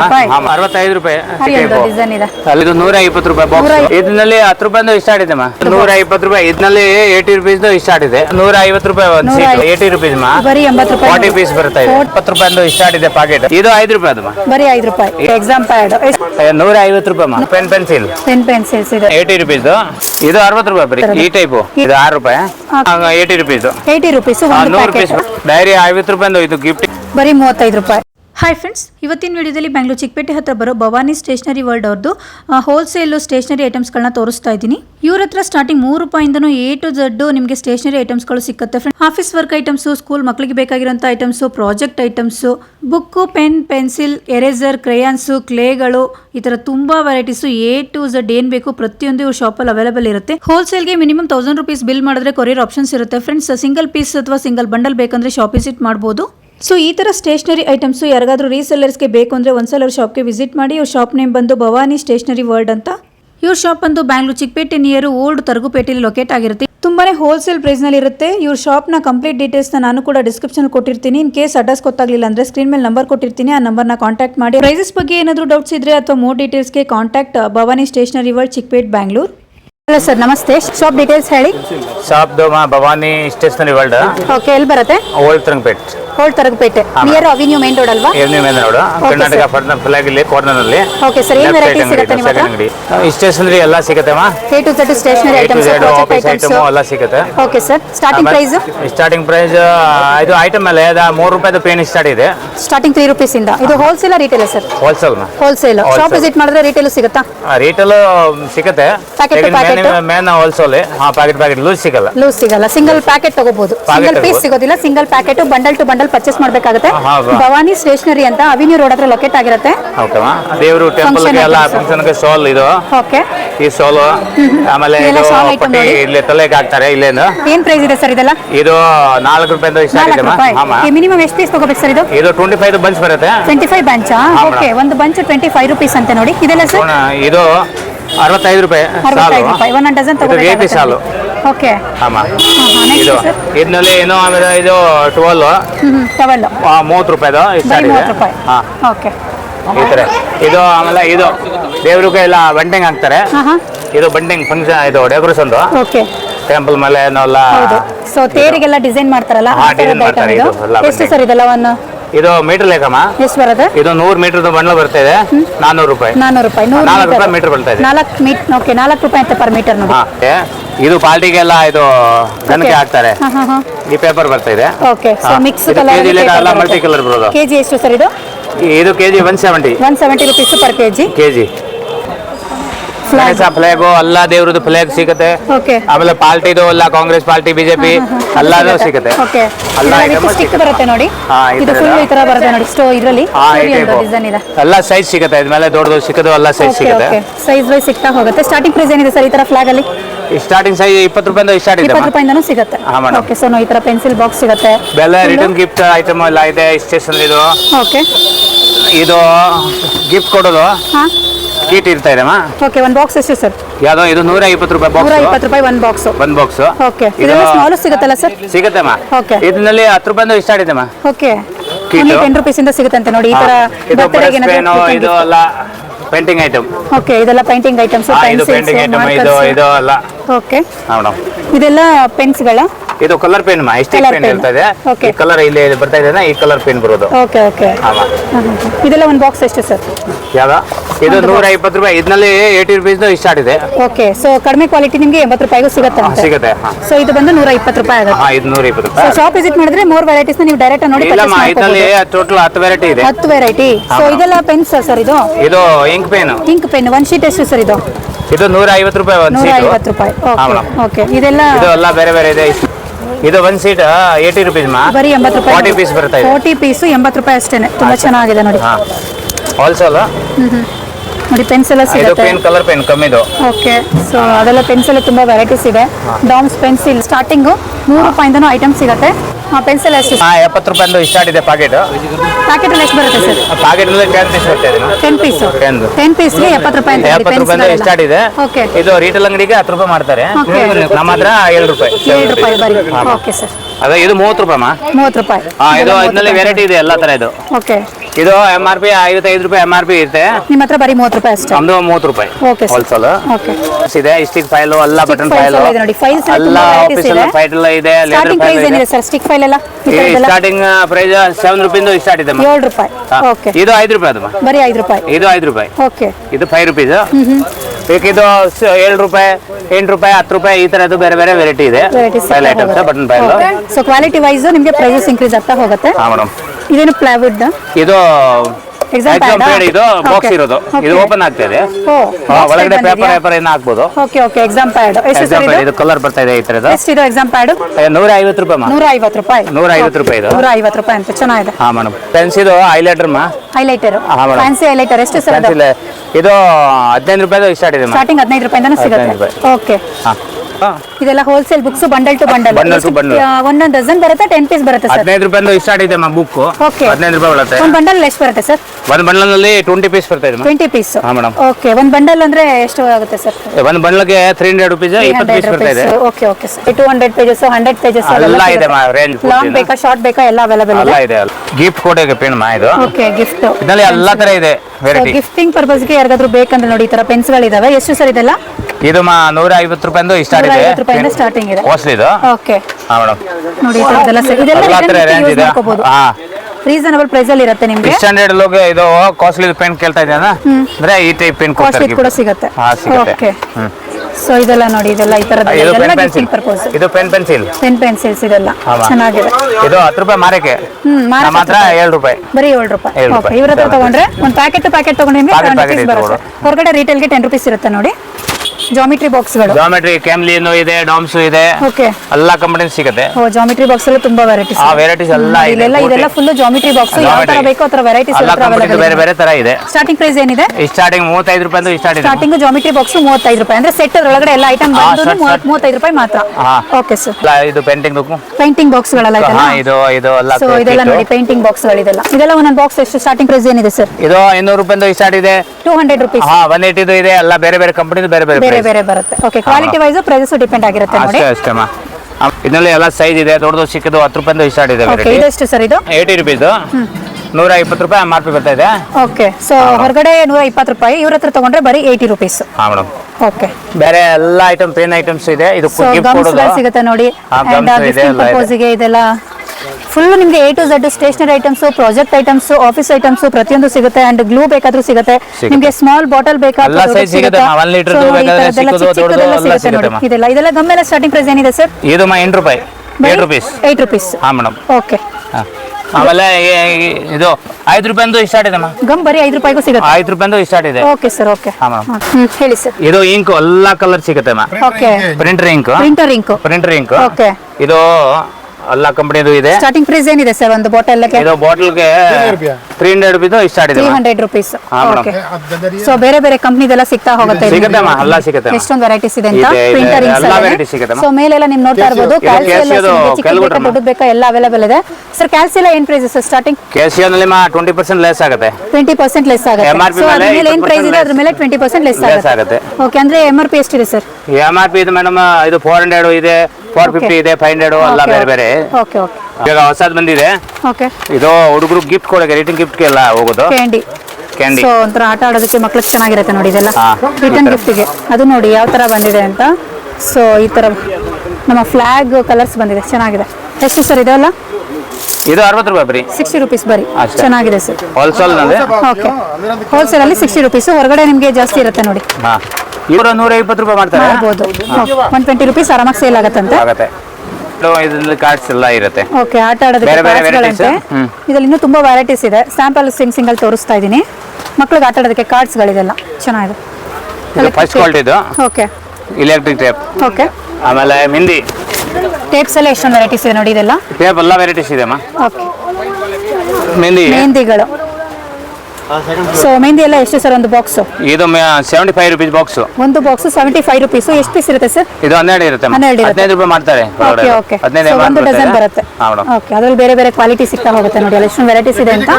ರೂಪಾಯಿ? ಅರವತ್ತೈದು ರೂಪಾಯಿ. ಹರಿಯೊಂದು ಇದೆ. ಅಲ್ಲಿ ನೂರ ಇಪ್ಪತ್ತು ರೂಪಾಯಿ ಬಾಕ್ಸ್ ಇದರಲ್ಲಿ ಹತ್ತು ರೂಪಾಯಿಂದ ಸ್ಟಾರ್ಟ್ ಇದೆ ನೂರ ಇಪ್ಪತ್ತು ರೂಪಾಯಿ ಇದ್ನಲ್ಲಿ ಏಯ್ಟಿ ರುಪೀಸ್ ಸ್ಟಾರ್ಟ್ ಇದೆ ನೂರ ಐವತ್ತು ರೂಪಾಯಿ ಒಂದು ಸೀಟ್. ಏಯ್ಟಿ ರುಪೀಸ್ ರೂಪಾಯಿ ಫಾರ್ಟಿ ಪೀಸ್ ಬರ್ತಾ ಇದೆ? ಇಪ್ಪತ್ತು ರೂಪಾಯಿಂದ ಸ್ಟಾರ್ಟ್ ಇದೆ ಪಾಕೆಟ್ ಇದು ಐದು ರೂಪಾಯಿ ಅದು ಬರೀ ಐದು ರೂಪಾಯಿ. ಎಕ್ಸಾಮ್ ಪ್ಯಾಡ್ ನೂರ ಐವತ್ತು ರೂಪಾಯಿ ಪೆನ್ ಪೆನ್ಸಿಲ್ ಪೆನ್ ಪೆನ್ಸಿಲ್ಸ್ ಇದೆ. ಏಯ್ಟಿ ರುಪೀಸ್ ಇದು ಅರವತ್ತು ರೂಪಾಯಿ ಬರೀ. ಈ ಟೈಪ್ ಇದು ಆರು ರೂಪಾಯಿ. ಏಯ್ಟಿ ರುಪೀಸ್ ಏಯ್ಟಿ ರುಪೀಸ್ ನೂರು ಪೀಸ್ ಡೈರಿ ಐವತ್ತು ರೂಪಾಯಿ ಇದು ಗಿಫ್ಟ್ ಬರೀ ಮೂವತ್ತೈದು ರೂಪಾಯಿ. ಹಾಯ್ ಫ್ರೆಂಡ್ಸ್ ಇವತ್ತಿನ ವಿಡಿಯೋದಲ್ಲಿ ಬೆಂಗಳೂರು ಚಿಕ್ಕಪೇಟೆ ಹತ್ರ ಬರೋ ಭವಾನಿ ಸ್ಟೇಷನರಿ ವರ್ಲ್ಡ್ ಅವ್ರದ್ದು ಹೋಲ್ಸೇಲ್ ಸ್ಟೇಷನರಿ ಐಟಮ್ಸ್ಗಳನ್ನ ತೋರಿಸ್ತಾ ಇದ್ದೀನಿ. ಇವ್ರ ಹತ್ರ ಸ್ಟಾರ್ಟಿಂಗ್ ಮೂರು ರೂಪಾಯಿಂದನೂ ಎ ಟು ಝಡ್ ನಿಮಗೆ ಸ್ಟೇಷನರಿ ಐಟಮ್ಸ್ಗಳು ಸಿಕ್ಕುತ್ತೆ friend office work items school ಮಕ್ಕಳಿಗೆ ಬೇಕಾಗಿರೋಂಥ items project items book pen pencil eraser crayons ಕ್ಲೇಗಳು ಈ ಥರ ತುಂಬ ವೆರೈಟೀಸು ಎ ಟು ಝಡ್ ಏನು ಬೇಕು ಪ್ರತಿಯೊಂದು ಇವ್ರ ಶಾಪಲ್ಲಿ ಅವೈಲೇಬಲ್ ಇರುತ್ತೆ. ಹೋಲ್ಸೇಲ್ಗೆ ಮಿನಿಮಮ್ ತೌಸಂಡ್ ರುಪೀಸ್ ಬಿಲ್ ಮಾಡಿದ್ರೆ ಕೊರಿಯರ್ ಆಪ್ಷನ್ಸ್ ಇರುತ್ತೆ ಫ್ರೆಂಡ್ಸ್ ಸಿಂಗಲ್ ಪೀಸ್ ಅಥವಾ ಸಿಂಗಲ್ ಬಂಡಲ್ ಬೇಕಂದ್ರೆ ಶಾಪ್ ವಿಸಿಟ್ ಮಾಡ್ಬೋದು. ಸೊ ಈ ಥರ ಸ್ಟೇಷನರಿ ಐಟಮ್ಸು ಯಾರಿಗಾದ್ರೂ ರೀಸೆಲ್ಲರ್ಸ್ಗೆ ಬೇಕು ಅಂದರೆ ಒಂದ್ಸಲ ಅವ್ರ ಶಾಪ್ಗೆ ವಿಸಿಟ್ ಮಾಡಿ ಇವ್ರ ಶಾಪ್ ನೇಮ್ ಬಂದು ಭವಾನಿ ಸ್ಟೇಷನರಿ ವರ್ಲ್ಡ್ ಅಂತ. ಇವ್ರ ಶಾಪ್ ಬಂದು ಬ್ಯಾಂಗ್ಳೂರು ಚಿಕ್ಕಪೇಟೆ ನಿಯರ್ ಓಲ್ಡ್ ತರಗುಪೇಟೆಯಲ್ಲಿ ಲೊಕೇಟ್ ಆಗಿರುತ್ತೆ. ತುಂಬಾನೇ ಹೋಲ್ಸೇಲ್ ಪ್ರೈಸ್ನಲ್ಲಿ ಇರುತ್ತೆ. ಇವ್ರ ಶಾಪ್ನ ಕಂಪ್ಲೀಟ್ ಡೀಟೇಲ್ಸ್ನ ನಾನು ಕೂಡ ಡಿಸ್ಕ್ರಿಪ್ಷನ್ ಕೊಟ್ಟಿರ್ತೀನಿ. ಇನ್ ಕೇಸ್ ಅಡ್ರೆಸ್ ಗೊತ್ತಾಗಲಿಲ್ಲ ಅಂದರೆ ಸ್ಕ್ರೀನ್ ಮೇಲೆ ನಂಬರ್ ಕೊಟ್ಟಿರ್ತೀನಿ. ಆ ನಂಬರ್ನ ಕಾಂಟ್ಯಾಕ್ಟ್ ಮಾಡಿ. ಪ್ರೈಸಸ್ ಬಗ್ಗೆ ಏನಾದರೂ ಡೌಟ್ಸ್ ಇದ್ರೆ ಅಥವಾ more ಡೀಟೇಲ್ಸ್ಗೆ contact Bhavani stationery world Chickpet Bangalore hello sir ನಮಸ್ತೆ. ಶಾಪ್ ಡೀಟೇಲ್ಸ್ ಹೇಳಿ. Shop Bhavani stationery world okay ಎಲ್ಲಿ ಬರುತ್ತೆ? Old Tarangpet old Taragupete near avenue main road ಅಲ್ವಾ? Avenue main road Karnataka flag ಇಲ್ಲಿ ಕಾರ್ನರ್ ಅಲ್ಲಿ. Okay sir ಏನು variety ಸಿಗುತ್ತೆ ನಿಮ್ಮ ಹತ್ರ ಅಂಗಡಿ. ಸ್ಟೇಷನರಿ ಎಲ್ಲ ಸಿಗುತ್ತೆ ಮಾ A to Z stationery items office items item ಎಲ್ಲ ಸಿಗುತ್ತೆ. Okay sir starting price starting price ಇದು ಐಟಮ್ ಮೇಲೆ ಅದು ಮೂರು ರೂಪಾಯಿದು ಪೇನ್ ಸ್ಟಾರ್ಟ್ ಇದೆ. ಸ್ಟಾರ್ಟಿಂಗ್ ತ್ರೀ ರುಪೀಸ್ ಇಂದ. ಇದು ಹೋಲ್ಸೇಲ್ ರಿಟೇಲ್ ಸರ್ ಹೋಲ್ಸೇಲ್ ಮಾ ಹೋಲ್ಸೇಲ್ ಶಾಪ್. ವಿಸಿಟ್ ಮಾಡಿದ್ರೆ ರೀಟೇಲ್ ಸಿಗುತ್ತಾ? ರಿಟೇಲ್ ಸಿಗುತ್ತೆ. Packet packet packet. Main wholesale ಹಾ ಪ್ಯಾಕೆಟ್ ಪ್ಯಾಕೆಟ್ ಲೂಸ್ ಸಿಗಲ್ಲ. ಲೂಸ್ ಸಿಗಲ್ಲ. ಸಿಂಗಲ್ ಪ್ಯಾಕೆಟ್ ತಗೋಬಹುದು ಸಿಂಗಲ್ ಪೀಸ್ ಸಿಗೋದಿಲ್ಲ. Single packet bundle to bundle purchase ಮಾಡಬೇಕಾಗುತ್ತೆ. ಭವಾನಿ ಸ್ಟೇಷನರಿ ಅಂತ ಅವಿನ್ಯೂ ರೋಡ್ ಹತ್ರ ಲೊಕೇಟ್ ಆಗಿರುತ್ತೆ. ಓಕೆವಾ ದೇವರು ಟೆಂಪಲ್ ಎಲ್ಲ items. ಫಂಕ್ಷನ್ಗೆ ಶಾಲ್ ಇದು. ಓಕೆ ಈ ಸೋಲು ಆಮೇಲೆ ಇದು ಪಟ್ಟಿ ಇಲ್ಲಿ ತಲೆಗೆ ಹಾಕ್ತಾರೆ ಇಲ್ಲೇನು? ಏನ್ ಪ್ರೈಸ್ ಇದೆ ಸರ್ ಇದೆಲ್ಲ? ಇದು ನಾಲ್ಕು ರೂಪಾಯಿಂದ ಸ್ಟಾರ್ಟ್ ಇದೆ ರೂಪಾಯಿ. ಮಿನಿಮಮ್ ಎಷ್ಟು ಪೀಸ್ ತಗೋಬೇಕು ಸರ್ ಇದು? ಇದು ಟ್ವೆಂಟಿ ಫೈವ್ ಬಂಚ್ ಬರುತ್ತೆ. ಟ್ವೆಂಟಿ ಫೈವ್ ಬಂಚಾ ಓಕೆ ಒಂದು ಬಂಚ್ ಟ್ವೆಂಟಿ ಫೈವ್ ರುಪೀಸ್ ಅಂತ ನೋಡಿ. ಇದೆಲ್ಲ ಸರ್? ಇದು ಅರವತ್ತೈದು ರೂಪಾಯಿ ಅರವತ್ತೈದು ಸಾಲು ರೂಪಾಯಿ ಒಂದೊಂದು ಡಜನ್ ಇದು ಏಪಿ ಸಾಲು. ಓಕೆ ನೆಕ್ಸ್ಟ್ ಇದು ಸರ್ ಏನೋ ಆಮೇಲೆ ಇದು ಟ್ವೆಲ್ ಟವಲ್ ಮೂವತ್ತು ರೂಪಾಯಿದು ಮೂವತ್ತು ರೂಪಾಯಿ. ಹಾಂ. ಓಕೆ ಈ ಥರ ಇದು ಆಮೇಲೆ ಇದು ದೇವ್ರಿಗೆ ಎಲ್ಲ ಬಂಡಿಂಗ್ ಹಾಕ್ತಾರೆ. ಇದು ಬಂಡಿಂಗ್ ಫಂಕ್ಷನ್ ಇದು ಡೆಕೋರೇಷನ್ ಓಕೆ ಟೆಂಪಲ್ ಮೇಲೆ ಎಲ್ಲ ಸೊ ತೇರಿಗೆಲ್ಲ ಡಿಸೈನ್ ಮಾಡ್ತಾರಲ್ಲ? ಎಷ್ಟು ಸರ್ ಇದೆಲ್ಲ ಒಂದು ಇದು ಮೀಟರ್ ಲೆಕ್ಕಮ್ಮ ಎಷ್ಟು ಇದು ನೂರು ಮೀಟರ್ ಬಣ್ಣ ಬರ್ತಾ ಇದೆ. ನಾನೂರು ರೂಪಾಯಿ. ನಾನೂರು ರೂಪಾಯಿ. ನೂರು ನಾಲ್ಕು ರೂಪಾಯಿ ಮೀಟರ್ ಬರ್ತಾ ಇದೆ. ನಾಲ್ಕು ಮೀಟ್ ಓಕೆ ನಾಲ್ಕು ರೂಪಾಯಿ ಅಂತ ಪರ್ ಮೀಟರ್ ಇದು ಪಾರ್ಟಿಗೆಲ್ಲ ಇದು ಗಣಕ್ಕೆ ಹಾಕ್ತಾರೆ. ಈ ಪೇಪರ್ ಬರ್ತಾ ಇದೆ. Okay so. ಮಿಕ್ಸ್ ಕಲರ್ ಎಲ್ಲ ಮಲ್ಟಿ ಕಲರ್ ಬರೋದು. ಕೆಜಿ ಎಷ್ಟು ಸರ್ ಇದು? ಇದು KG one seventy one seventy rupees per KG KG Ganesha flag ಎಲ್ಲ ದೇವ್ರದ್ದು ಫ್ಲಾಗ್ ಸಿಗುತ್ತೆ. ಓಕೆ ಆಮೇಲೆ ಪಾರ್ಟಿದು ಎಲ್ಲ ಕಾಂಗ್ರೆಸ್ ಪಾರ್ಟಿ ಬಿಜೆಪಿ ಎಲ್ಲಾನು ಸಿಗುತ್ತೆ. ಓಕೆ ಸ್ಟಿಕ್ ಬರುತ್ತೆ ನೋಡಿ. ಹಾ, ಈ ಇದು ತರ ಫುಲ್ ಈ ತರ ಬರುತ್ತೆ ನೋಡಿ ಸ್ಟೋ ಇದರಲ್ಲಿ. ಹಾ ಈ type. ಡಿಸೈನ್ ಇದೆ. ಎಲ್ಲ ಸೈಜ್ ಸಿಗುತ್ತೆ ಇದ್ಮೇಲೆ ದೊಡ್ಡದು ಸಿಕ್ಕದು ಎಲ್ಲ ಸೈಜ್ ಓಕೆ ಸಿಗುತ್ತೆ. ಓಕೆ ಸೈಜ್ ವೈಸ್ ಸಿಗ್ತಾ ಹೋಗುತ್ತೆ. ಸ್ಟಾರ್ಟಿಂಗ್ ಪ್ರೈಸ್ ಏನಿದೆ ಸರ್ ಈ ತರ ಫ್ಲಾಗ್ ಅಲ್ಲಿ? ಸ್ಟಾರ್ಟಿಂಗ್ ಸೈಜ್ ಇಪ್ಪತ್ತು ರೂಪಾಯಿಂದ ಸ್ಟಾರ್ಟ್ ಇದೆ ಇಪ್ಪತ್ತು ರೂಪಾಯಿಂದನೂ ಸಿಗುತ್ತೆ. ಹಾ, madam. ಓಕೆ ಸೊ ಈ ತರ ಪೆನ್ಸಿಲ್ ಬಾಕ್ಸ್ ಸಿಗುತ್ತೆ. ಬೆಲ್ಲ ರಿಟರ್ನ್ ಗಿಫ್ಟ್ ಐಟಮ್ ಎಲ್ಲ ಇದೆ ಸ್ಟೇಷನ್ ಇದು. ಓಕೆ ಇದು ಗಿಫ್ಟ್ ಕೊಡೋದು. ಹಾ. ಕೀಟ್ ಇರ್ತಾ ಇದೆ ಓಕೆ ಒಂದು ಬಾಕ್ಸ್ ಎಷ್ಟು ಸರ್ ಯಾವ್ದೋ? ಇದು ನೂರ ಇಪ್ಪತ್ತು ರೂಪಾಯಿ ನೂರ ಬಾಕ್ಸ್ ಇಪ್ಪತ್ತು ರೂಪಾಯಿ ಒಂದು ಬಾಕ್ಸ್ ಒಂದ್ ಬಾಕ್ಸ್ ಓಕೆ ಇದು ಇದೆಲ್ಲ ಸ್ಮಾಲ್ ಸಿಗುತ್ತಲ್ಲ ಸರ್ ಸಿಗುತ್ತೆಮ್ಮ ಓಕೆ ಇದರಲ್ಲಿ ಹತ್ತು ಇಷ್ಟ ಆಗಿದೆ ಮಾ ಓಕೆ ಇಲ್ಲಿ ಟೆನ್ ರುಪೀಸ್ ಇಂದ ಸಿಗುತ್ತಂತೆ ನೋಡಿ ಈ ತರ ಬರ್ತಡೆಗೆ ಇದು ಅಲ್ಲ ಪೇಂಟಿಂಗ್ ಐಟಮ್ ಓಕೆ ಇದೆಲ್ಲ ಪೇಂಟಿಂಗ್ ಐಟಮ್ಸ್ ಇದು ಪೇಂಟಿಂಗ್ ಐಟಮ್ ಇದು ಇದು ಅಲ್ಲ ಓಕೆ ಮೇಡಮ್ ಇದೆಲ್ಲ ಪೆನ್ಸ್ಗಳ ಇದು ಕಲರ್ ಪೆನ್ ಮಾ ಎಸ್ಟಿಕ್ ಪೆನ್ ಇರ್ತಾ ಇದೆ. ಈ ಕಲರ್ ಇಲ್ಲಿ ಬರ್ತಾ ಇದೆ ಈ ಕಲರ್ ಪೆನ್ ಬರೋದು. ಓಕೆ ಓಕೆ ಇದೆಲ್ಲ ಒಂದು ಬಾಕ್ಸ್ ಎಷ್ಟು ಸರ್ ಯಾವ್ದ? ಇದು ನೂರ ಇಪ್ಪತ್ತು ರೂಪಾಯಿ. ಇದರಲ್ಲಿ ಏಯ್ಟಿ ರುಪೀಸ್ ಸ್ಟಾರ್ಟ್ ಇದೆ. ಓಕೆ ಸೊ ಕಡಿಮೆ ಕ್ವಾಲಿಟಿ ನಿಮಗೆ ಎಂಬತ್ತು ರೂಪಾಯಿಗೂ ಸಿಗುತ್ತೆ ಹಾ, ಸಿಗುತ್ತೆ ಹಾ. ಸೊ ಇದು ಬಂದು ನೂರ ಇಪ್ಪತ್ತು ರೂಪಾಯಿ ಆಗುತ್ತೆ. ಹಾ ಇದು ನೂರ ಇಪ್ಪತ್ತು ಸೊ ರೂಪಾಯಿ ಶಾಪ್ ವಿಸಿಟ್ ಮಾಡಿದ್ರೆ ಮೂರ್ ವೆರೈಟೀಸ್ ನೀವು ಡೈರೆಕ್ಟ್ ನೋಡಿ purchase ಇದ್ರಲ್ಲಿ ಮಾಡ್ಕೊಬೋದು. ಟೋಟಲ್ ಹತ್ತು ವೆರೈಟಿ ಇದೆ. ಹತ್ತು ವೆರೈಟಿ ಸೊ. ಇದೆಲ್ಲ ಪೆನ್ಸ್ ಸರ್ ಇದು? ಇದು ink pen ink pen one sheet ಎಷ್ಟು ಸರ್ ಇದು? ಇದು ನೂರ ಐವತ್ತು ರೂಪಾಯಿ ಒಂದು ನೂರ ಸೀಟು ಐವತ್ತು ರೂಪಾಯಿ ಹಾ, ಓಕೆ madam. ಓಕೆ ಇದೆಲ್ಲ ಇದು ಎಲ್ಲ ಬೇರೆ ಬೇರೆ ಇದೆ. ಇದು ಒಂದ್ ಸೀಟ್ ಏಯ್ಟಿ ರುಪೀಸ್ ಮಾ? ಬರೀ ಎಂಬತ್ತು ರೂಪಾಯಿ ಫಾರ್ಟಿ ಪೀಸ್ ಬರುತ್ತೆ ಇದೆ? ಫೋರ್ಟಿ ಪೀಸು ಎಂಬತ್ತು ರೂಪಾಯಿ ಅಷ್ಟೇನೆ. ತುಂಬಾ ಚೆನ್ನಾಗಿದೆ ನೋಡಿ. ಹಾ. ಹೋಲ್ಸೇಲ್ ನೋಡಿ ಪೆನ್ಸ್ ಎಲ್ಲ ಇದು ಸಿಗುತ್ತೆ. ಪೇನ್ ಕಲರ್ ಪೇನ್ ಕಮ್ಮಿದು. ಓಕೆ ಸೊ ಅದೆಲ್ಲ ಪೆನ್ಸಿಲ್ ತುಂಬಾ ವೆರೈಟೀಸ್ ಇದೆ. ಡಾಮ್ಸ್ ಪೆನ್ಸಿಲ್ ಸ್ಟಾರ್ಟಿಂಗು ನೂರು ರೂಪಾಯಿಂದನೂ ಐಟಮ್ ಸಿಗುತ್ತೆ. ಪೆನ್ಸಿಲ್ ಎಷ್ಟು ಹಾ ಎಪ್ಪತ್ತು ರೂಪಾಯಿಂದ ಸ್ಟಾರ್ಟ್ ಇದೆ ಪ್ಯಾಕೆಟ್ ಅಲ್ಲಿ ಎಷ್ಟು ಬರುತ್ತೆ ಸರ್ ಪ್ಯಾಕೆಟ್ ಟೆನ್ ಪೀಸ್ ಬರ್ತಾ ಇದೆ. Ten piece. ಟೆನ್ ಪೀಸ್ಗೆ ಎಪ್ಪತ್ತು ರೂಪಾಯಿ ಅಂತ ಎಪ್ಪತ್ತು ರೂಪಾಯಿಂದ ಸ್ಟಾರ್ಟ್ ಇದೆ. ಓಕೆ ಇದು ರೀಟೇಲ್ ಅಂಗಡಿಗೆ ಹತ್ತು ರೂಪಾಯಿ ಮಾಡ್ತಾರೆ. Okay. ನಮ್ಮ ಹತ್ರ ಏಳು ರೂಪಾಯಿ. ಏಳು ರೂಪಾಯಿ ಬರೀ. ಓಕೆ ಸರ್ ಅದೇ ಇದು ಮೂವತ್ತು ರೂಪಾಯಿ ಮಾ ಮೂವತ್ತು ರೂಪಾಯಿ. ಹಾ ಇದು ಇದರಲ್ಲಿ ವೆರೈಟಿ ಇದೆ ಎಲ್ಲ ತರ ಇದು ಓಕೆ ಇದು ಎಂ ಆರ್ ಪಿ ಐವತ್ತೈದು ರೂಪಾಯಿ ಎಂ ಆರ್ ಪಿ ಇರುತ್ತೆ. ನಿಮ್ಮ ಹತ್ರ ಬರೀ ಮೂವತ್ತು ರೂಪಾಯಿ ಅಷ್ಟೇ? ನಮ್ದು ಮೂವತ್ತು ರೂಪಾಯಿ ಓಕೆ ಹೋಲ್ಸೇಲ್ ಓಕೆ ಇದೆ ಸ್ಟಿಕ್ ಫೈಲ್ ಎಲ್ಲ ಬಟನ್ ಫೈಲ್ ಇದೆ ನೋಡಿ. Files ಎಲ್ಲ ಇದೆ. ಫೈಲ್ ಎಲ್ಲ ಇದೆ ಸ್ಟಾರ್ಟಿಂಗ್ ಪ್ರೈಸ್ ಫೈಲ್ ಏನಿದೆ ಸರ್ ಸ್ಟಿಕ್ ಫೈಲ್ ಎಲ್ಲ? Starting price seven rupees start ಇದೆ ಏಳು ರೂಪಾಯಿ. ಓಕೆ ಇದು ಐದು ರೂಪಾಯಿ ಅದು ಬರೀ ಐದು ರೂಪಾಯಿ. ಇದು ಐದು ರೂಪಾಯಿ. ಓಕೆ ಇದು ಫೈವ್ ರುಪೀಸ್ ಬೇಕಿದು ಏಳು ರೂಪಾಯಿ ಎಂಟು ರೂಪಾಯಿ ಹತ್ತು ರೂಪಾಯಿ ಈ ತರದ್ದು ಬೇರೆ ಬೇರೆ ವೆರೈಟಿ ಇದೆ. Varieties file items button file so quality wise ನಿಮಗೆ ಪ್ರೈಸ್ ಇನ್ಕ್ರೀಸ್ ಆಗ್ತಾ ಹೋಗುತ್ತೆ. ಹಾ ಮೇಡಮ್ ಇದೇನು ಪ್ಲೈವುಡ್ ಇದು ಎಕ್ಸಾಮ್ ಪ್ಯಾಡ್ ಇದು ಬಾಕ್ಸ್ ಇರೋದು. ಇದು ಓಪನ್ ಆಗ್ತಾ ಇದೆ. ಹಾ, ಒಳಗಡೆ ಪೇಪರ್ ಪೇಪರ್ ಏನು ಹಾಕ್ಬೋದು? ಓಕೆ ಓಕೆ ಎಕ್ಸಾಮ್ ಪ್ಯಾಡ್ ಎಷ್ಟು ಸರ್ ಇದು? ಇದು ಕಲರ್ ಬರ್ತಾ ಇದೆ ಈ ತರದ್ದು. ಇದು ಎಕ್ಸಾಮ್ ಪ್ಯಾಡ್ ನೂರ ಐವತ್ತು ರೂಪಾಯಿ ಮಾ ನೂರ ಐವತ್ತು ರೂಪಾಯಿ. ನೂರ ಐವತ್ತು ರೂಪಾಯಿ ಇದು. ನೂರ ಐವತ್ತು ರೂಪಾಯಿ ಅಂತ ಚೆನ್ನಾಗಿದೆ. ಹಾ ಮೇಡಮ್ ಪೆನ್ಸ್ ಇದು ಹೈಲೈಟರ್ ಮಾ? ಹೈಲೈಟರ್ ಹಾ, ಫ್ಯಾನ್ಸಿ ಹೈಲೈಟರ್ ಎಷ್ಟು ಸರ್ ಅದು ಇದು? ಹದಿನೈದು ರೂಪಾಯಿ ಸ್ಟಾರ್ಟ್ ಇದೆ ಸ್ಟಾರ್ಟಿಂಗ್ ಹದಿನೈದು ರೂಪಾಯಿಂದನೂ ಸಿಗುತ್ತೆ. ಓಕೆ ಹಾ. ಇದೆಲ್ಲ wholesale books bundle to bundle bundle to bundle ಒಂದೊಂದು ಡಜನ್ ಬರುತ್ತೆ ಟೆನ್ ಪೀಸ್ ಬರುತ್ತೆ ಸರ್ ಹದಿನೈದು ರೂಪಾಯಿ ಸ್ಟಾರ್ಟ್ ಇದೆ ಮಾ ಬುಕ್. ಹದಿನೈದು ರೂಪಾಯಿ ಬರುತ್ತೆ. ಒಂದು ಬಂಡಲ್ ಎಷ್ಟು ಬರುತ್ತೆ ಸರ್ ಒಂದು ಬಂಡಲ್ನಲ್ಲಿ ಟ್ವೆಂಟಿ ಪೀಸ್ ಬರ್ತಾ ಇದೆ. ಟ್ವೆಂಟಿ ಪೀಸ್ ಹಾ ಮೇಡಮ್ ಓಕೆ ಒಂದು ಬಂಡಲ್ ಅಂದ್ರೆ ಎಷ್ಟು ಆಗುತ್ತೆ ಸರ್ ಒಂದು ಬಂಡಲ್ಗೆ ತ್ರೀ ಹಂಡ್ರೆಡ್ ರುಪೀಸ್ ಇಪ್ಪತ್ತು ಪೀಸ್ ಬರ್ತಾ ಇದೆ. Okay okay sir two hundred pages hundred pages ಎಲ್ಲ ಇದೆ ರೇಂಜ್ ಲಾಂಗ್ ಬೇಕಾ ಶಾರ್ಟ್ ಬೇಕಾ ಎಲ್ಲ ಅವೈಲೇಬಲ್ ಎಲ್ಲ ಇದೆ. ಗಿಫ್ಟ್ ಕೊಡೋಕೆ ಪೇನ್ ಮಾ ಇದು. ಓಕೆ ಗಿಫ್ಟ್ ಇದರಲ್ಲಿ ಎಲ್ಲ ತರ ಇದೆ ವೆರೈಟಿ ಗಿಫ್ಟಿಂಗ್ ಪರ್ಪಸ್ಗೆ ಯಾರಿಗಾದ್ರೂ ಬೇಕಂದ್ರೆ ನೋಡಿ ಈ ತರ ಪೆನ್ಸ್ಗಳಿದಾವೆ ಎಷ್ಟು ಸರ್ ಇದೆಲ್ಲ? ಇದು ಮಾ ನೂರ ಐವತ್ತು ರೂಪಾಯಿಂದ ಸ್ಟಾರ್ಟ್ ಇದೆ. ಐವತ್ತು ರೂಪಾಯಿಂದ ಸ್ಟಾರ್ಟಿಂಗ್ ಇದೆ. ಕಾಸ್ಟ್ಲಿ ಇದು? ಓಕೆ ಹಾ ಮೇಡಮ್ ನೋಡಿ ಈ ಥರದ್ದೆಲ್ಲ ಸಿ- ಇದೆಲ್ಲ ಎಲ್ಲ ತರ ರೇಂಜ್ ಯೂಸ್ ಇದೆ. ಮಾಡ್ಕೋಬಹುದು ಹಾ. ರೀಸನಬಲ್ ಪ್ರೈಸ್ ಅಲ್ಲಿ ಇರುತ್ತೆ ನಿಮ್ಗೆ. ಸ್ಟ್ಯಾಂಡರ್ಡ್ ಲೋಗೆ ಇದು ಕಾಸ್ಟ್ಲಿ ಪೆನ್ ಕೇಳ್ತಾ ಇದ್ದಾನ ಅಂದ್ರೆ ಈ ಟೈಪ್ ಪೆನ್ ಕಾಸ್ಟ್ಲಿ ಕೂಡ. ಸಿಗುತ್ತೆ. ಹಾ ಸಿಗುತ್ತೆ. ಓಕೆ ಹ್ಮ್. ಸೊ ಇದೆಲ್ಲ ನೋಡಿ ಇದೆಲ್ಲ ಈ ತರದ್ದು ಇದು ಎಲ್ಲ ಪೆನ್ ಗಿಫ್ಟಿಂಗ್ ಪೆನ್ಸಿಲ್ ಪರ್ಪಸ್ ಇದು ಪೆನ್ ಪೆನ್ಸಿಲ್ ಪೆನ್ ಪೆನ್ಸಿಲ್ಸ್ ಇದೆಲ್ಲ. ಚೆನ್ನಾಗಿದೆ. ಇದು ಹತ್ತು ರೂಪಾಯಿ ಮಾರಕ್ಕೆ ಹ್ಮ್ ನಮ್ಮ ಹತ್ರ ಏಳು ರೂಪಾಯಿ. ಬರೀ ಏಳು ರೂಪಾಯಿ. ಏಳು ಓಕೆ ರೂಪಾಯಿ. ಇವ್ರ ಹತ್ರ ತಗೊಂಡ್ರೆ ಒಂದು ಪ್ಯಾಕೆಟ್ ಪ್ಯಾಕೆಟ್ ತಗೊಂಡ್ರೆ ನಿಮಗೆ Packet, ಸೆವೆನ್ packet ರುಪೀಸ್ ಇದೆ ಬರುತ್ತೆ ಹೊರಗಡೆ ರಿಟೇಲ್ಗೆ ಟೆನ್ ರುಪೀಸ್ ಇರುತ್ತೆ ನೋಡಿ. ಜಾಮಿಟ್ರಿ ಬಾಕ್ಸ್ಗಳು ಜಾಮೆಟ್ರಿ ಕ್ಯಾಮ್ಲಿನು ಇದೆ ಡಾಮ್ಸ್ ಇದೆ. ಓಕೆ ಎಲ್ಲ ಕಂಪನಿ ಸಿಗುತ್ತೆ. ಓ ಜಾಮಿಟ್ರಿ ಬಾಕ್ಸ್ ಅಲ್ಲಿ ತುಂಬಾ ವೆರೈಟೀಸ್ ಆ ವೆರೈಟೀಸ್ ಎಲ್ಲ ಇದೆ. ಇದೆಲ್ಲ ಇದೆಲ್ಲ ಫುಲ್ ಜಾಮಿಟ್ರಿ ಬಾಕ್ಸ್ ಯಾವ ತರ ಬೇಕು ಆ ತರ ವೆರೈಟೀಸ್ ಎಲ್ಲ ಕಂಪನಿ ಬೇರೆ ಬೇರೆ ತರ ಇದೆ. ಸ್ಟಾರ್ಟಿಂಗ್ ಪ್ರೈಸ್ ಏನಿದೆ? ಸ್ಟಾರ್ಟಿಂಗ್ ಮೂವತ್ತೈದು ರೂಪಾಯಿ ಸ್ಟಾರ್ಟ್ ಇದೆ. ಸ್ಟಾರ್ಟಿಂಗ್ ಜಾಮಿಟ್ರಿ ಬಾಕ್ಸ್ ಮೂವತ್ತೈದು ರೂಪಾಯಿ. ಅಂದ್ರೆ ಸೆಟ್ ಒಳಗಡೆ ಎಲ್ಲ ಐಟಮ್ ಹಾ, ಬಂದು set, set. ಮೂವತ್ತೈದು ರೂಪಾಯಿ ಮಾತ್ರ. ಓಕೆ ಸರ್ ಇದು ಪೇಂಟಿಂಗ್ ಪೇಂಟಿಂಗ್ ಬಾಕ್ಸ್ ಗಳೆಲ್ಲ ಹಾ ಇದು ಇದು ಎಲ್ಲ ಸೊ ಇದೆಲ್ಲ ನೋಡಿ ಪೇಂಟಿಂಗ್ ಬಾಕ್ಸ್ ಗಳಿದೆಲ್ಲ ಇದೆಲ್ಲ ಒಂದೊಂದು ಬಾಕ್ಸ್ ಎಷ್ಟು? ಸ್ಟಾರ್ಟಿಂಗ್ ಪ್ರೈಸ್ ಏನಿದೆ ಸರ್ ಇದು ಇನ್ನೂರು ರೂಪಾಯಿಂದ ಸ್ಟಾರ್ಟ್ ಇದೆ. ಟೂ ಹಂಡ್ರೆಡ್ ರುಪೀಸ್ ಹಾ ಒನ್ ಏಟಿದು ಇದೆ. ಎಲ್ಲ ಬೇರೆ ಬೇರೆ ಕಂಪನಿದು ಬೇರೆ ಬೇರೆ ಬೇರೆ ಬೇರೆ ಬರುತ್ತೆ. Okay quality wise prices depend ಆಗಿರುತ್ತೆ ನೋಡಿ. ಅಷ್ಟೇ ಅಷ್ಟೇ ಮಾ ಇದರಲ್ಲಿ ಎಲ್ಲ ಸೈಜ್ ಇದೆ ದೊಡ್ಡದು ಚಿಕ್ಕದು ಹತ್ತು ರೂಪಾಯಿಂದ ಸ್ಟಾರ್ಟ್ ಇದೆ ಓಕೆ ಇದೆಷ್ಟು ಸರ್ ಇದು? ಏಯ್ಟಿ ರುಪೀಸ್ ನೂರ ಇಪ್ಪತ್ತು ರೂಪಾಯಿ ಎಂ ಆರ್ ಪಿ ಬರ್ತಾ ಇದೆ. ಓಕೆ ಸೊ ಹೊರಗಡೆ ನೂರ ಇಪ್ಪತ್ತು ರೂಪಾಯಿ ಇವ್ರ ಹತ್ರ ತಗೊಂಡ್ರೆ ಬರೀ ಏಯ್ಟಿ ರುಪೀಸ್ ಹಾ ಮೇಡಮ್ ಓಕೆ ಬೇರೆ ಎಲ್ಲ ಐಟಮ್ ಪೇನ್ ಐಟಮ್ಸ್ ಇದೆ? ಇದು ಗಿಫ್ಟ್ ಗಮ್ಸ್ ಕೊಡೋದು. ಸಿಗುತ್ತೆ ನೋಡಿ. ಇದೆ, ಎಲ್ಲ ಇದೆ. ಇದೆಲ್ಲ ಫುಲ್ ನಿಮಗೆ A to Z stationery items project items office items ಪ್ರತಿಯೊಂದು ಸಿಗುತ್ತೆ ಅಂಡ್ ಗ್ಲೂ ಬೇಕಾದ್ರೂ ಸಿಗುತ್ತೆ. ನಿಮಗೆ ಸ್ಮಾಲ್ ಬಾಟಲ್ ಬೇಕಾದ್ರೂ ಇದೆಲ್ಲ ಇದೆಲ್ಲ ಗಮ್ಮೆಲ್ಲ ಸ್ಟಾರ್ಟಿಂಗ್ ಪ್ರೈಸ್ ಏನಿದೆ ಸರ್ ಇದು ಮಾ ಎಂಟು ರೂಪಾಯಿ. ಏಟ್ ರುಪೀಸ್ ಏಟ್ ರುಪೀಸ್ ಹಾಂ ಮೇಡಮ್ ಓಕೆ ಆಮೇಲೆ ಇದು ಐದು ರೂಪಾಯಿಂದು ಸ್ಟಾರ್ಟ್ ಇದೆ ಗಮ್ ಬರೀ ಐದು ರೂಪಾಯಿಗೂ ಸಿಗುತ್ತೆ. ಐದು ರೂಪಾಯಿಂದು ಸ್ಟಾರ್ಟ್ ಇದೆ. ಓಕೆ ಸರ್ ಓಕೆ ಹಾ ಮೇಡಮ್ ಹೇಳಿ ಸರ್ ಇದು ಇಂಕ್ ಎಲ್ಲ ಕಲರ್ ಸಿಗುತ್ತೆ ma'am okay printer ink printer ink printer ink okay ಇದು ಎಲ್ಲ ಕಂಪನಿದು ಇದೆ. ಸ್ಟಾರ್ಟಿಂಗ್ ಪ್ರೈಸ್ ಏನಿದೆ ಸರ್ ಒಂದು ಬಾಟಲ್ಗೆ ಇದು ಬಾಟಲ್ಗೆ ತ್ರೀ ಹಂಡ್ರೆಡ್ ರುಪೀಸ್ ಸ್ಟಾರ್ಟ್ ಇದೆ ತ್ರೀ ಮಾ. Hundred rupees. ಓಕೆ ಸೊ ಬೇರೆ ಬೇರೆ ಕಂಪ್ನಿದೆಲ್ಲ ಸಿಗ್ತಾ ಹೋಗುತ್ತೆ ಸಿಗುತ್ತೆ ನಿಮ್ಗೆ. ಮಾ ಎಲ್ಲ ಸಿಗುತ್ತೆ ಎಷ್ಟೊಂದು ವೆರೈಟೀಸ್ ಇದೆ ಅಂತ ಪ್ರಿಂಟರಿಂಗ್ ಎಲ್ಲ varieties ಸಿಗುತ್ತೆ ಮಾ. ಸೊ ಮೇಲೆಲ್ಲ ನೀವು ನೋಡ್ತಾ ಇರಬಹುದು ಬೇಕಾ ದೊಡ್ಡದು ಬೇಕಾ ಎಲ್ಲ ಅವೈಲೇಬಲ್ ಇದೆ. ಸರ್ ಕ್ಯಾಲ್ಸಿ ಏನ್ ಪ್ರೈಸ್ ಸರ್ ಸ್ಟಾರ್ಟಿಂಗ್ ಕೆಸಿಯೋನಲ್ಲಿ ಮಾ ಟ್ವೆಂಟಿ ಪರ್ಸೆಂಟ್ ಲೆಸ್ ಆಗುತ್ತೆ. ಟ್ವೆಂಟಿ ಪರ್ಸೆಂಟ್ ಲೆಸ್ ಆಗುತ್ತೆ. ಎಂಆರ್ಪಿ ಮೇಲೆ ಏನ್ ಪ್ರೈಸ್ ಇದೆ? 20% ಅದ್ರ ಮೇಲೆ ಟ್ವೆಂಟಿ ಪರ್ಸೆಂಟ್ ಲೆಸ್ Less ಆಗುತ್ತೆ. ಆಗುತ್ತೆ. ಓಕೆ ಅಂದ್ರೆ ಎಂಆರ್ಪಿ ಆರ್ ಪಿ ಎಷ್ಟಿದೆ ಸರ್ ಎಂಆರ್ಪಿ ಆರ್ ಪಿ ಇದು ಮೇಡಮ್ ಇದು ಫೋರ್ ಹಂಡ್ರೆಡ್ ಇದೆ. ಫೋರ್ ಫಿಫ್ಟಿ ಇದೆ ಫೈವ್ ಹಂಡ್ರೆಡ್ ಎಲ್ಲ ಬೇರೆ ಬೇರೆ. ಓಕೆ ಓಕೆ ಇವಾಗ ಹೊಸದ್ ಬಂದಿದೆ. ಓಕೆ ಇದು ಹುಡುಗರು ಗಿಫ್ಟ್ ಕೊಡೋಕೆ ರಿಟರ್ನ್ ಗಿಫ್ಟ್ ಎಲ್ಲ ಹೋಗೋದು? ಕ್ಯಾಂಡಿ ಕ್ಯಾಂಡಿ ಸೊ ಒಂಥರ ಆಟ ಆಡೋದಕ್ಕೆ ಮಕ್ಳು ಚೆನ್ನಾಗಿರುತ್ತೆ ನೋಡಿ ಇದೆಲ್ಲ. ರಿಟರ್ನ್ ಗಿಫ್ಟಿಗೆ ಅದು ನೋಡಿ ಯಾವ ತರ ಬಂದಿದೆ ಅಂತ. ಸೊ ಈ ತರ ನಮ್ಮ ಫ್ಲಾಗ್ ಕಲರ್ಸ್ ಬಂದಿದೆ. ಚೆನ್ನಾಗಿದೆ. ಎಷ್ಟು ಸರ್ ಇದೆಲ್ಲ ಇದು ಅರವತ್ತು ರೂಪಾಯಿ ಬರೀ. ಸಿಕ್ಸ್ಟಿ ರುಪೀಸ್ ಬರೀ. ಚೆನ್ನಾಗಿದೆ ಸರ್. ಹೋಲ್ಸೇಲ್ ಓಕೆ ಹೋಲ್ಸೇಲ್ ಅಲ್ಲಿ ಸಿಕ್ಸ್ಟಿ ರುಪೀಸ್ ಹೊರಗಡೆ ನಿಮಗೆ ಜಾಸ್ತಿ ಇರುತ್ತೆ ನೋಡಿ. ಇವರು ನೂರ ಇಪ್ಪತ್ತು ರೂಪಾಯಿ ಮಾಡ್ತಾರೆ. ಮಾಡ್ಬೋದು ಒನ್ ಟ್ವೆಂಟಿ ರುಪೀಸ್ ಆರಾಮಾಗಿ ಸೇಲ್ ಆಗತ್ತಂತೆ? ಆಗತ್ತೆ. ಇದು ಕಾರ್ಡ್ಸ್ ಎಲ್ಲ ಇರುತ್ತೆ. ಓಕೆ ಆಟ ಆಡೋದಕ್ಕೆ ಬೇರೆ ಬೇರೆ ಕಾರ್ಡ್ಸ್ಗಳಂತೆ ಹ್ಮ್. ಇದರಲ್ಲಿ ಇನ್ನೂ ತುಂಬಾ ವೆರೈಟೀಸ್ ಇದೆ. ಸ್ಯಾಂಪಲ್ ಸಿಂಗ್ ಸಿಂಗಲ್ ತೋರಿಸ್ತಾ ಇದ್ದೀನಿ. ಮಕ್ಳಿಗೆ ಆಟ ಆಡೋದಕ್ಕೆ ಕಾರ್ಡ್ಸ್ಗಳಿದೆಲ್ಲ ಚೆನ್ನಾಗಿದೆ. ಇದು ಫಸ್ಟ್ ಕ್ವಾಲಿಟಿದು ಓಕೆ ಇಲೆಕ್ಟ್ರಿಕ್ ಟೇಪ್ ಓಕೆ ಆಮೇಲೆ ಮಿಂದಿ ಟೇಪ್ಸ್ ಎಲ್ಲ ಎಷ್ಟೊಂದು ವೆರೈಟೀಸ್ ಇದೆ ನೋಡಿ ಇದೆಲ್ಲ. ಟೇಪ್ ಎಲ್ಲ ವೆರೈಟೀಸ್ ಇದೆ ಅಮ್ಮ ಓಕೆ ಮೆಹಂದಿ ಮೆಹಂದಿಗಳು ಸೊ ಮೆಹಂದಿ ಎಲ್ಲ ಎಷ್ಟು ಸರ್ ಒಂದು ಬಾಕ್ಸ್ ಇದು ಸೆವೆಂಟಿ ಫೈವ್ ರುಪೀಸ್ ಬಾಕ್ಸ್ ಒಂದು ಬಾಕ್ಸ್ ಸೆವೆಂಟಿ ಫೈವ್ ರುಪೀಸ್ ಎಷ್ಟು ಪೀಸ್ ಇರುತ್ತೆ ಸರ್ ಇದು ಹನ್ನೆರಡು ಇರುತ್ತೆ ಹನ್ನೆರಡು ಹದಿನೈದು ರೂಪಾಯಿ ಮಾಡ್ತಾರೆ ಓಕೆ ಓಕೆ ಒಂದು ಡಜನ್ ಬರುತ್ತೆ. ಓಕೆ ಅದ್ರಲ್ಲಿ ಬೇರೆ ಬೇರೆ ಕ್ವಾಲಿಟಿ ಸಿಗ್ತಾ ಹೋಗುತ್ತೆ ನೋಡಿ. ಎಷ್ಟು ಎಷ್ಟೊಂದು ವೆರೈಟೀಸ್ ಇದೆ ಅಂತ.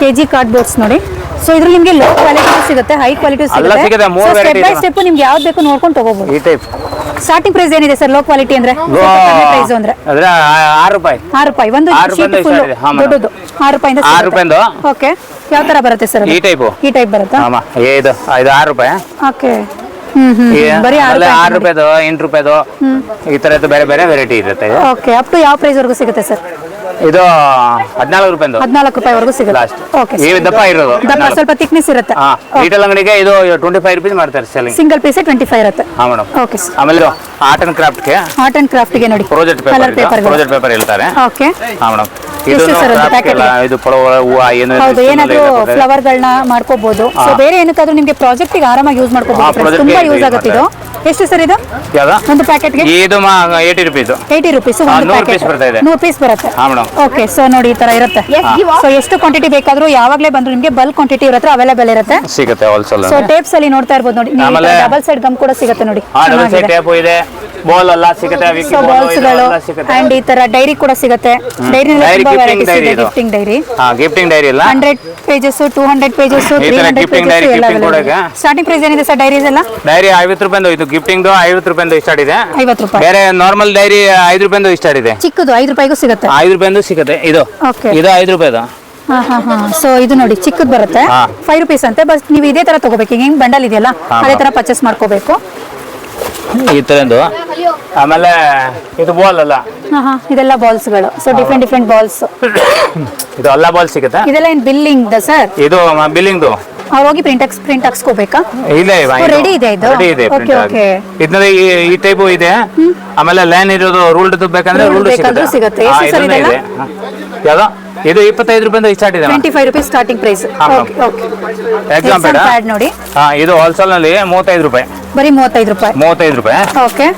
ಕೆ ಜಿ ಕಾರ್ಡ್ ಬೋರ್ಡ್ಸ್ ನೋಡಿ. ಸೊ ಇದ್ರಲ್ಲಿ ನಿಮಗೆ ಲೋ ಕ್ವಾಲಿಟಿ ಸಿಗುತ್ತೆ ಹೈ ಕ್ವಾಲಿಟಿ ಸಿಗುತ್ತೆ, ಸ್ಟೆಪ್ ಬೈ ಸ್ಟೆಪ್ ನಿಮ್ಗೆ ಯಾವ್ದು ಬೇಕು ನೋಡ್ಕೊಂಡು ತಗೋಬಹುದು ಈ ಟೈಪ್ ಸ್ಟಾರ್ಟಿಂಗ್ ಪ್ರೈಸ್ ಏನಿದೆ ಸರ್ ಲೋ ಕ್ವಾಲಿಟಿ ಅಂದ್ರೆ ಪ್ರೈಸ್ ಅಂದ್ರೆ? ಆರು ರೂಪಾಯಿ. ಆರು ರೂಪಾಯಿ. ಒಂದು ಶೀಟ್ ಫುಲ್ ದೊಡ್ಡದು. ಆರು ರೂಪಾಯಿಂದ ಆರು ರೂಪಾಯಿಂದು? ಓಕೆ ಯಾವ ತರ ಬರುತ್ತೆ ಸರ್ ಈ ಟೈಪ್ ಈ ಟೈಪ್ ಬರುತ್ತಾ? ಇದು ಇದು ಆರು ರೂಪಾಯಿ. ಓಕೆ ಬರೀ ಆರು ರೂಪಾಯಿದು ಎಂಟು ರೂಪಾಯಿದು. ಈ ತರದ್ದು ಬೇರೆ ಬೇರೆ ವೆರೈಟಿ ಇರುತ್ತೆ ಓಕೆ ಅಪ್ ಟು ಯಾವ ಪ್ರೈಸ್ ವರೆಗೂ ಸಿಗುತ್ತೆ ಸರ್ ಇದು ಹದಿನಾಲ್ಕು ರೂಪಾಯಿ ಹದಿನಾಲ್ಕು ರೂಪಾಯಿ ವರೆಗೂ ಸಿಗುತ್ತೆ. ಈ ದಪ್ಪ ಇರೋದು ದಪ್ಪ ಸ್ವಲ್ಪ ತಿಕ್ನೆಸ್ ಇರುತ್ತೆ. ರಿಟೇಲ್ ಅಂಗಡಿಗೆ ಇದು ಟ್ವೆಂಟಿ ಫೈವ್ ರುಪೀಸ್ ಮಾಡ್ತಾರೆ selling single piece twenty five ಇರುತ್ತೆ. ಹಾ ಮೇಡಮ್ ಓಕೆ ಆಮೇಲೆ ಆರ್ಟ್ ಅಂಡ್ ಕ್ರಾಫ್ಟ್ಗೆ ಆರ್ಟ್ ಅಂಡ್ ಕ್ರಾಫ್ಟ್ಗೆ ನೋಡಿ. ಪ್ರಾಜೆಕ್ಟ್ ಪೇಪರ್ ಪ್ರಾಜೆಕ್ಟ್ ಪೇಪರ್ ಹೇಳ್ತಾರೆ. ಓಕೆ ಹಾ ಮೇಡಮ್ ಇದು ಇದು ಪಳವ ಹೂವು ಏನು ಹೌದು ಏನಾದ್ರು ಫ್ಲವರ್ ಗಳನ್ನ ಮಾಡ್ಕೋಬಹುದು ಸೊ ಬೇರೆ ಏನಕ್ಕಾದ್ರೂ ನಿಮ್ಗೆ ಪ್ರಾಜೆಕ್ಟ್ಗೆ ಆರಾಮಾಗಿ ಯೂಸ್ ಮಾಡ್ಕೋಬಹುದು ತುಂಬಾ ಯೂಸ್ ಆಗುತ್ತೆ ಇದು. ಎಷ್ಟು ಸರ್ ಇದು? ಒಂದು ಪ್ಯಾಕೆಟ್ಗೆ? ಇದು ಮಾ ಏಯ್ಟಿ ರುಪೀಸ್ ಏಯ್ಟಿ ರುಪೀಸ್ ಹಾ, ಒಂದು ಪ್ಯಾಕೆಟ್ piece ಬರ್ತಾ ಇದೆ. ನೂರು ಪೀಸ್ ಬರುತ್ತೆ. ಹಾ ಮೇಡಮ್ ಓಕೆ ಸೊ ನೋಡಿ ಈ ತರ ಇರುತ್ತೆ. ಸೊ ಎಷ್ಟು ಕ್ವಾಂಟಿಟಿ ಬೇಕಾದ್ರೂ ಯಾವಾಗಲೇ ಬಂದ್ರು ನಿಮ್ಗೆ ಬಲ್ಕ್ ಕ್ವಾಂಟಿಟಿ ಇವ್ರ ಹತ್ರ ಅವೈಲೇಬಲ್ ಇರುತ್ತೆ. ಸಿಗುತ್ತೆ ಹೋಲ್ಸೇಲ್ ಸೊ ಟೇಪ್ಸ್ ಅಲ್ಲಿ ನೋಡ್ತಾ ಇರ್ಬೋದು ನೋಡಿ. ಡಬಲ್ ಸೈಡ್ ಗಮ್ ಕೂಡ ಸಿಗುತ್ತೆ ನೋಡಿ. ಹಾ ಡಬಲ್ ಸೈಡ್ ಟೇಪು ಇದೆ. ಬಾಲ್ ಎಲ್ಲ ಸಿಗುತ್ತೆ ಸೊ ball ಬಾಲ್ಸ್ ಇದು ಗಳು ಎಲ್ಲ ಸಿಗುತ್ತೆ. ಅಂಡ್ ಈ ತರ ಡೈರಿ ಕೂಡ ಸಿಗುತ್ತೆ. Diary gifting diary gifting diary ಇಲ್ಲ. Hundred pages two hundred pages ಈ three hundred diary, pages? Starting price ಏನಿದೆ ಸರ್ ಡೈರೀಸ್ ಎಲ್ಲ? ಡೈರಿ ಐವತ್ತು ರೂಪಾಯಿಂದ ಇದು ಗಿಫ್ಟಿಂಗ್ ಐವತ್ತು ರೂಪಾಯಿಂದ ಸ್ಟಾರ್ಟ್ ಇದೆ. ಐವತ್ತು ರೂಪಾಯಿ. ಬೇರೆ ನಾರ್ಮಲ್ ಡೈರಿ ಐದು ರೂಪಾಯಿಂದ ಸ್ಟಾರ್ಟ್ ಇದೆ. ಚಿಕ್ಕದು ಐದು ರೂಪಾಯಿಗೂ ಸಿಗುತ್ತೆ. ಐದು ರೂಪಾಯಿಂದ ಸಿಗುತ್ತೆ. ಇದು. ಇದು ಐದು ರೂಪಾಯಿದು. ಹಾ ಹಾ ಹಾ. ಸೊ ಇದು ನೋಡಿ ಚಿಕ್ಕದ್ ಬರುತ್ತೆ. ಫೈವ್ ರುಪೀಸ್ ಅಂತೆ ಬಸ್ ನೀವು ಇದೇ ತರ ತಗೋಬೇಕು. ಹಿಂಗ್ ಬಂಡಲ್ ಇದೆಯಲ್ಲ ಅದೇ ತರ ಪರ್ಚೇಸ್ ಮಾಡ್ಕೋಬೇಕು. ಈ ತರದ್ದು ಆಮೇಲೆ ಇದು ಬಾಲ್ ಅಲ್ಲ. ಹಾ ಹಾ. ಇದೆಲ್ಲ ಬಾಲ್ಸ್ಗಳು. ಸೊ ಡಿಫ್ರೆಂಟ್ ಡಿಫ್ರೆಂಟ್ ಬಾಲ್ಸ್ ಇದು ಎಲ್ಲ ಬಾಲ್ ಸಿಗುತ್ತೆ? ಇದೆಲ್ಲ ಏನ್ ಬಿಲ್ಲಿಂಗ್ ಸರ್ ಇದು ಬಿಲ್ಲಿಂಗ್ದು ಅವ್ರು ಹೋಗಿ ಪ್ರಿಂಟ್ ಪ್ರಿಂಟ್ ಹಾಕ್ಸ್ಕೋಬೇಕಾ? ಇಲ್ಲ ready ಇದೆ ಇದು? ರೆಡಿ ಇದೆ Okay, okay. ಇದನ್ನ ಈ ಈ ಟೈಪು ಇದೆ. ಆಮೇಲೆ ಲೈನ್ ಇರೋದು ರೂಲ್ಡ್ ಬೇಕಂದ್ರೆ Ruled ರೂಲ್ಡ್ ಬೇಕಾದ್ರೂ ಸಿಗುತ್ತೆ. ಹಾ, ಎಷ್ಟು ಸರ್ ಇದೆಲ್ಲ? ಯಾವ್ದು? ಇದು ಇಪ್ಪತ್ತೈದು ರೂಪಾಯಿಂದ ಸ್ಟಾರ್ಟ್ ಇದೆ twenty five rupees starting price ಹಾ, ma'am. ಓಕೆ ಓಕೆ ಎಕ್ಸಾಮ್ ಬೇಡ. ಪ್ಯಾಡ್ ನೋಡಿ. ಹಾ ಇದು ಹೋಲ್ಸೇಲ್ನಲ್ಲಿ ಮೂವತ್ತೈದು ರೂಪಾಯಿ. ಬರೀ ಮೂವತ್ತೈದು ರೂಪಾಯಿ. ಮೂವತ್ತೈದು ರೂಪಾಯಿ. ಓಕೆ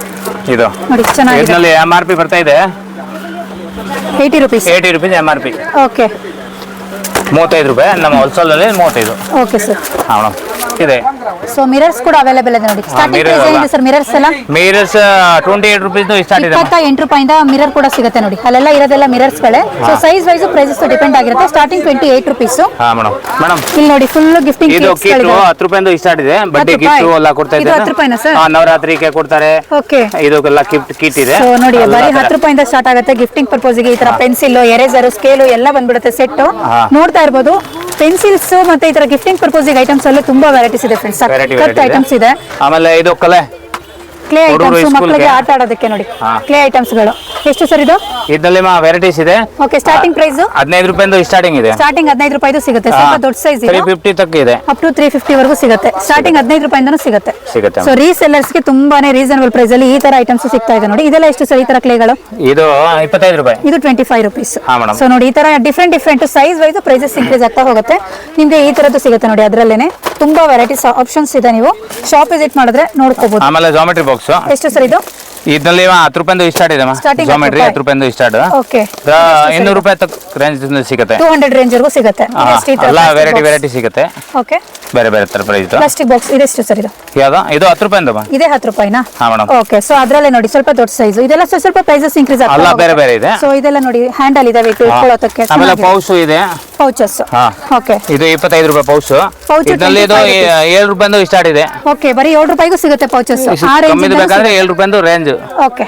ಇದು. ನೋಡಿ ಚೆನ್ನಾಗಿದೆ. ಇದರಲ್ಲಿ ಎಂ ಆರ್ ಪಿ ಬರ್ತಾ ಇದೆ. Eighty rupees eighty rupees M R P okay ಮೂವತ್ತೈದು ರೂಪಾಯಿ ನಮ್ಮ ಹೋಲ್ಸೇಲ್ ಅಲ್ಲಿ ಮೂವತ್ತೈದು. ಓಕೆ ಸರ್ ಹಾ ಮೇಡಮ್. ಇದೆ. ಸೊ ಮಿರರ್ಸ್ ಕೂಡ ಅವೈಲೇಬಲ್ ಇದೆ ನೋಡಿ. Starting price. ಏನಿದೆ ಸರ್ ಮಿರರ್ಸ್ ಎಲ್ಲ? Mirrors twenty eight rupees start ಇದೆ ರೂಪಾಯಿಂದ ಮಿರರ್ ಕೂಡ ಸಿಗುತ್ತೆ ನೋಡಿ. ಅಲ್ಲೆಲ್ಲ ಇರೋದೆಲ್ಲ ಮಿರರ್ಸ್ ಗಳೇ. So size wise prices depend ಆಗಿರುತ್ತೆ. ಸ್ಟಾರ್ಟಿಂಗ್ ಟ್ವೆಂಟಿ ಏಟ್ ರುಪೀಸ್ ಹಾ ಮೇಡಮ್ ಮೇಡಮ್ ಇಲ್ಲಿ ನೋಡಿ ಫುಲ್ ಗಿಫ್ಟಿಂಗ್ ಇದು ಕಿಟ್ ಹತ್ತು ರೂಪಾಯಿಂದ ಸ್ಟಾರ್ಟ್ ಇದೆ. ರೂಪಾಯಿ? ಗಿಫ್ಟ್ ಎಲ್ಲ ಕೊಡ್ತಾ ಇದು ಹತ್ತು ರೂಪಾಯಿನಾ ಸರ್ ಹಾ ನವರಾತ್ರಿಗೆ ಕೊಡ್ತಾರೆ. ಓಕೆ ಇದಕ್ಕೆಲ್ಲ ಗಿಫ್ಟ್ ಕಿಟ್ ಇದೆ. ಸೊ ನೋಡಿ ಬರೀ ಹತ್ತು ರೂಪಾಯಿಂದ ಸ್ಟಾರ್ಟ್ ಆಗುತ್ತೆ. ಗಿಫ್ಟಿಂಗ್ ಪರ್ಪೋಸ್ಗೆ ಈ ತರ ಪೆನ್ಸಿಲ್ ಎರೇಸರ್ ಸ್ಕೇಲ್ ಎಲ್ಲ ಬಂದ್ಬಿಡುತ್ತೆ ಸೆಟ್ ನೋಡ್ತಾ ಇರಬಹುದು ಪೆನ್ಸಿಲ್ಸ್ ಮತ್ತೆ ಈ ತರ ಗಿಫ್ಟಿಂಗ್ ಪರ್ಪೋಸ್ ಐಟಮ್ಸ್ ಅಲ್ಲೂ ತುಂಬಾ ವೆರೈಟೀಸ್ ಇದೆ ಫ್ರೆಂಡ್ಸ್ ವೆರೈಟಿ ವೆರೈಟಿ ಐಟಮ್ಸ್ ಇದೆ. ಆಮೇಲೆ ಇದು ಕಲೆ. ಕ್ಲೇ ಐಟಮ್ಸ್ ಮಕ್ಕಳಿಗೆ. ಆಟ ಆಡೋದಕ್ಕೆ ನೋಡಿ. ಕ್ಲೇ ಐಟಮ್ಸ್ಗಳು. ಎಷ್ಟು ಸರ್ ಇದು? ಇದ್ರಲ್ಲಿ ವೆರೈಟೀಸ್ ಇದೆ. ಓಕೆ ಸ್ಟಾರ್ಟಿಂಗ್ ಪ್ರೈಸ್ ಹದಿನೈದು ರೂಪಾಯಿಂದ ಸ್ಟಾರ್ಟಿಂಗ್ ಇದೆ. ಸ್ಟಾರ್ಟಿಂಗ್ ಹದಿನೈದು ರೂಪಾಯಿದು ಸಿಗುತ್ತೆ. ಸ್ವಲ್ಪ ದೊಡ್ಡ ಸೈಜ್ ತ್ರೀ ಫಿಫ್ಟಿ ತಕ್ಕ ಇದೆ. ಅಪ್ ಟು ತ್ರೀ ಫಿಫ್ಟಿ ವರೆಗೂ ಸಿಗುತ್ತೆ. ಸ್ಟಾರ್ಟಿಂಗ್ ಹದಿನೈದು ರೂಪಾಯಿಂದನೂ ಸಿಗುತ್ತೆ. ಸಿಗುತ್ತೆ. ಸೊ ರೀಸೆಲ್ಲರ್ಸ್ಗೆ ತುಂಬಾನೇ ರೀಸನಬಲ್ ಪ್ರೈಸ್ ಅಲ್ಲಿ ಈ ತರ ಐಟಮ್ಸ್ ಸಿಗ್ತಾ ಇದೆ ನೋಡಿ. ಇದೆಲ್ಲ ಎಷ್ಟು ಸರ್ ಈ ತರ ಕ್ಲೇಗಳು ಇದು ಇಪ್ಪತ್ತೈದು ರೂಪಾಯಿ. ಇದು ಟ್ವೆಂಟಿ ಫೈವ್ ರುಪೀಸ್. ಸೊ ನೋಡಿ ಈ ತರ different different size wise prices increase ಆಗ್ತಾ ಹೋಗುತ್ತೆ. ನಿಮ್ಗೆ ಈ ತರದ್ದು ಸಿಗುತ್ತೆ ನೋಡಿ ಅದರಲ್ಲೇನೆ. ತುಂಬಾ ವೆರೈಟೀಸ್ ಆಪ್ಷನ್ಸ್ ಇದೆ ನೀವು. ಶಾಪ್ ವಿಸಿಟ್ ಮಾಡಿದ್ರೆ ನೋಡ್ಕೋಬಹುದು ಆಮೇಲೆ ಜಾಮೆಟ್ರಿ ಬಾಕ್ಸ್ ಎಷ್ಟು ಸರ್ ಇದು? ಇದ್ರಲ್ಲಿ ಹತ್ತು ರೂಪಾಯಿಂದ ಸ್ಟಾರ್ಟ್ ಇದೆ Starting ಜಾಮೆಟ್ರಿ ಹತ್ತು ಹತ್ತು ರೂಪಾಯಿಂದ ಸ್ಟಾರ್ಟ್ ಓಕೆ ಇನ್ನೂರು ರೂಪಾಯಿ ರೇಂಜ್ ಸಿಗುತ್ತೆ. ಟೂ ಹಂಡ್ರೆಡ್ ರೇಂಜ್ ವರೆಗೂ ಸಿಗುತ್ತೆ. ಹಾ, ಎಲ್ಲ ವೆರೈಟಿ ವೆರೈಟಿ ಸಿಗುತ್ತೆ. ಓಕೆ ಬೇರೆ ಬೇರೆ ತರ ಪ್ರೈಸ್ ಪ್ಲಾಸ್ಟಿಕ್ ಬಾಕ್ಸ್ ಇದೆಷ್ಟು ಸರ್ ಇದು. ಯಾವ್ದು? ಇದು ಹತ್ತು ರೂಪಾಯಿಂದ ಇದೆ ಹತ್ತು ರೂಪಾಯಿನಾ? ಹಾ ಮೇಡಮ್ ಓಕೆ ಸೊ ಅದ್ರಲ್ಲೇ ನೋಡಿ ಸ್ವಲ್ಪ ದೊಡ್ಡ ಸೈಜ್ ಇದೆಲ್ಲ ಸ್ವಲ್ಪ ಸ್ವಲ್ಪ ಪ್ರೈಸಸ್ ಇನ್ಕ್ರೀಸ್ ಅಲ್ಲ ಬೇರೆ ಬೇರೆ ಇದೆ. ಸೊ ಇದೆಲ್ಲ ನೋಡಿ ಹ್ಯಾಂಡಲ್ ಇದಾವೆ ಇಟ್ಕೊಳ್ಳೋದಕ್ಕೆ ಆಮೇಲೆ ಪೌಸ್ ಇದೆ. ಪೌಚಸ್ ಹಾ. ಓಕೆ ಇದು ಇಪ್ಪತ್ತೈದು ರೂಪಾಯಿ ಪೌಸ್ Pouch ಇದರಲ್ಲಿ ಇದು 25 ಏಳು ರೂಪಾಯಿಂದ ಸ್ಟಾರ್ಟ್ ಇದೆ. ಓಕೆ ಬರೀ ಏಳು ರೂಪಾಯಿಗೂ ಸಿಗುತ್ತೆ ಪೌಚಸ್ ಆ ರೇಂಜ್ ರೇಂಜ್ ಬೇಕಾದ್ರೆ ಏಳು ರೂಪಾಯಿಂದ ರೇಂಜ್ ಓಕೆ